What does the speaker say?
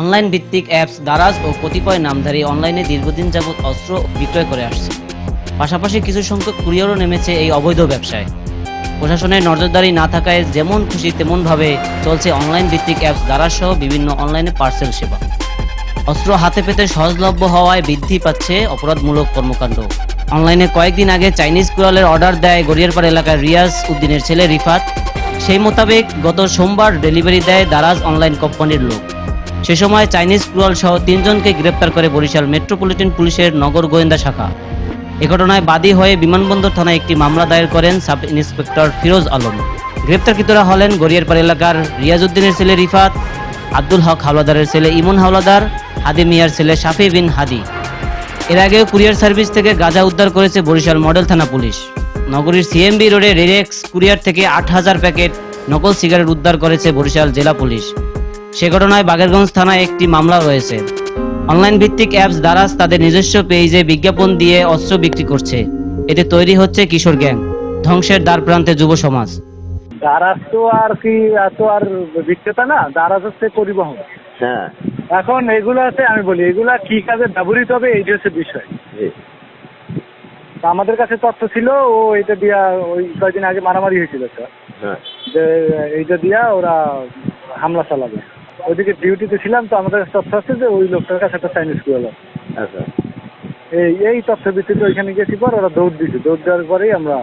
Online ভিত্তিক apps Daraz ও কতিপয় নামধারী অনলাইনে দীর্ঘদিন যাবৎ অস্ত্র বিক্রয় করে আসছে। পাশাপাশি কিছু সংখ্যক কুরিয়ারও নেমেছে এই অবৈধ ব্যবসায়। প্রশাসনের নজরদারি না থাকায় যেমন খুশি তেমনভাবে চলছে অনলাইন ভিত্তিক অ্যাপস দারাজ সহ বিভিন্ন অনলাইনে পার্সেল সেবা। অস্ত্র হাতে পেতে সহজলভ্য হওয়ায় বৃদ্ধি পাচ্ছে অপরাধমূলক কর্মকাণ্ড। অনলাইনে কয়েকদিন আগে চাইনিজ কুড়ালের অর্ডার দেয় গড়িয়ারপাড় এলাকার রিয়াজ উদ্দিনের ছেলে রিফাত। সেই মোতাবেক গত সোমবার ডেলিভারি দেয় দারাজ অনলাইন কোম্পানির লোক। সে সময় চাইনিজ কুড়াল সহ তিনজনকে গ্রেপ্তার করে বরিশাল মেট্রোপলিটন পুলিশের নগর গোয়েন্দা শাখা। এ ঘটনায় বাদী হয়ে বিমানবন্দর থানায় একটি মামলা দায়ের করেন সাব ইন্সপেক্টর ফিরোজ আলম। গ্রেপ্তারকৃতরা হলেন গড়িয়ারপাড় এলাকার রিয়াজউদ্দিনের ছেলে রিফাত, আব্দুল হক হাওলাদারের ছেলে ইমন হাওলাদার, হাদি মিয়ার ছেলে শাফি বিন হাদি। এর আগেও কুরিয়ার সার্ভিস থেকে গাঁজা উদ্ধার করেছে বরিশাল মডেল থানা পুলিশ। নগরীর সিএমবি রোডে রেরেক্স কুরিয়ার থেকে আট হাজার প্যাকেট নকল সিগারেট উদ্ধার করেছে বরিশাল জেলা পুলিশ। সে ঘটনায় বাগেরগঞ্জ থানায় একটি মামলা রয়েছে অনলাইন ভিত্তিক অ্যাপস দারাজ তাদের নিজস্ব পেজে বিজ্ঞাপন দিয়ে অস্ত্র বিক্রি করছে। এতে তৈরি হচ্ছে কিশোর গ্যাং ধ্বংসের দ্বার প্রান্তে যুব সমাজ। দারাজ তো আর কি এত আর বিক্রেতা না দারাজ হচ্ছে পরিবহন। হ্যাঁ। এখন এগুলো আছে আমি বলি এগুলা কি কাজে ব্যবহৃত হবে এইটা হচ্ছে বিষয়। তা আমাদের কাছে তথ্য ছিল ও এটা দিয়া ওই কয়েকদিন আগে মারামারি হয়েছিল একটা হ্যাঁ। যে এইটা দিয়া ওরা হামলা চালাবে। ওইদিকে ডিউটিতে ছিলাম তো আমাদের কাছে তথ্য আছে যে ওই লোকটার কাছে একটা চাইনিজ কুয়াল। আচ্ছা এই এই তথ্য ভিত্তিতে ওইখানে গেছি পর ওরা দৌড় দিয়েছে দৌড় দেওয়ার পরেই আমরা।